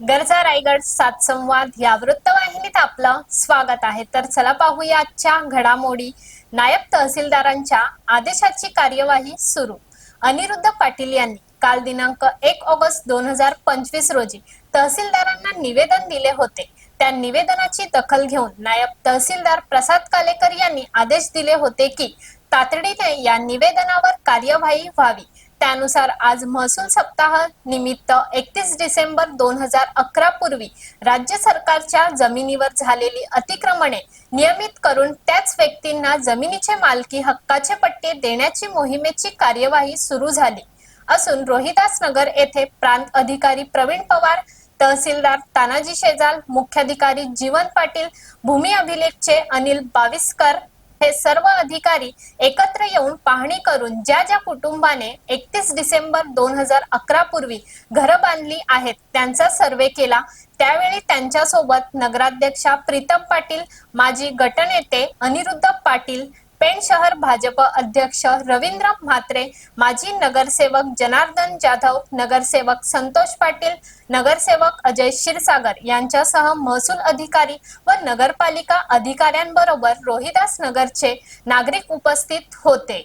गरजा रायगड सात संवाद या वृत्तवाहिनीत आपलं स्वागत आहे. तर चला पाहूया आजच्या घडामोडी. नायब तहसीलदारांच्या आदेशाची कार्यवाही सुरू. अनिरुद्ध पाटील यांनी काल दिनांक एक ऑगस्ट दोन हजार पंचवीस रोजी तहसीलदारांना निवेदन दिले होते. त्या निवेदनाची दखल घेऊन नायब तहसीलदार प्रसाद कालेकर यांनी आदेश दिले होते की तातडीने या निवेदनावर कार्यवाही व्हावी. त्यानुसार आज महसूल सप्ताह निमित्त एकतीस डिसेंबर दोन हजार अकरा पूर्वी राज्य सरकारच्या जमिनीवर झालेली अतिक्रमणे नियमित करून त्याच व्यक्तींना जमिनीचे मालकी हक्काचे पट्टे देण्याची मोहिमेची कार्यवाही सुरू झाली. असून रोहिदास नगर येथे प्रांत अधिकारी प्रवीण पवार तहसीलदार तानाजी शेजाल मुख्याधिकारी जीवन पाटील भूमी अभिलेखचे अनिल बाविस्कर हे सर्व अधिकारी एकत्र येऊन पाहणी करून ज्या ज्या कुटुंबाने एकतीस डिसेंबर दोन हजार अकरा पूर्वी घरं बांधली आहेत त्यांचा सर्वे केला. त्यावेळी त्यांच्यासोबत नगराध्यक्षा प्रीतम पाटील माजी गटनेते अनिरुद्ध पाटील पेण शहर भाजप अध्यक्ष रवींद्र म्हात्रे माजी नगरसेवक जनार्दन जाधव नगरसेवक संतोष पाटील नगरसेवक अजय क्षीरसागर यांच्यासह महसूल अधिकारी व नगरपालिका अधिकाऱ्यांबरोबर रोहिदास नगरचे नागरिक उपस्थित होते.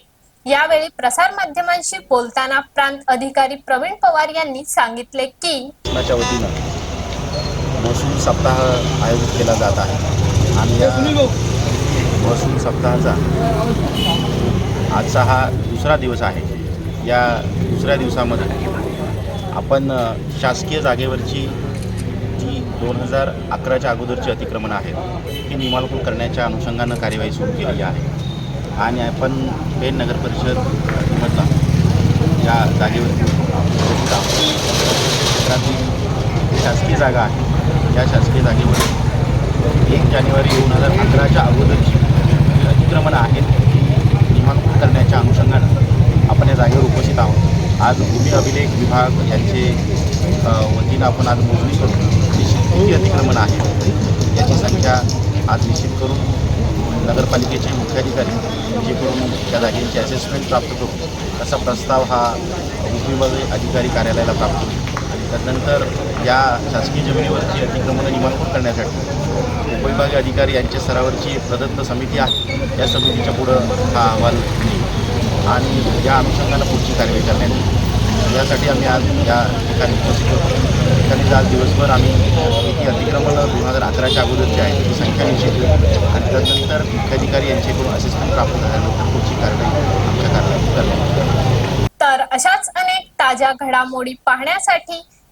यावेळी प्रसार माध्यमांशी बोलताना प्रांत अधिकारी प्रवीण पवार यांनी सांगितले की महसूल सप्ताह आयोजित केला जात आहे. आणि महसूल सप्ताहाचा आजचा हा दुसरा दिवस आहे. या दुसऱ्या दिवसामध्ये आपण शासकीय जागेवरची जी दोन हजार अकराच्या अगोदरची अतिक्रमणं आहेत ती निमालकूल करण्याच्या अनुषंगानं कार्यवाही सुरू केलेली आहे. आणि आपण पेण नगर परिषद मधला या जागेवरती क्षेत्रातील शासकीय जागा आहे या शासकीय जागेवर एक जानेवारी दोन हजार अकराच्या अगोदरची अतिक्रमणं आहेत ती करण्याच्या अनुषंगानं आपण या जागेवर उपस्थित आहोत. आज भूमी अभिलेख विभाग यांचे वतीनं आपण आज मोजणी करून निश्चित किती अतिक्रमणं आहेत याची संख्या आज निश्चित करून नगरपालिकेचे मुख्याधिकारी जे करून त्या जागेची असेसमेंट प्राप्त करू तसा प्रस्ताव हा भूमी अधिकारी कार्यालयाला प्राप्त होईल. त्यानंतर या शासकीय जमिनीवरची अतिक्रमणं नियमानुकूल करण्यासाठी उपविभागीय अधिकारी यांच्या स्तरावरची प्रदत्त समिती आहे. या समितीच्या पुढं हा अहवाल येईल. आणि या अनुषंगानं पुढची कारवाई करण्यात येईल. यासाठी आम्ही आज या ठिकाणी उपस्थित होतो. ठिकाणी आज दिवसभर आम्ही किती अतिक्रमणं दोन हजार अकराच्या अगोदरची आहे त्याची संख्या निश्चित आणि त्यानंतर मुख्याधिकारी यांच्याकडून असिस्टंट प्राप्त झाल्यानंतर पुढची कारवाई आमच्या कारवाई करण्यात तर अशाच अनेक ताज्या घडामोडी पाहण्यासाठी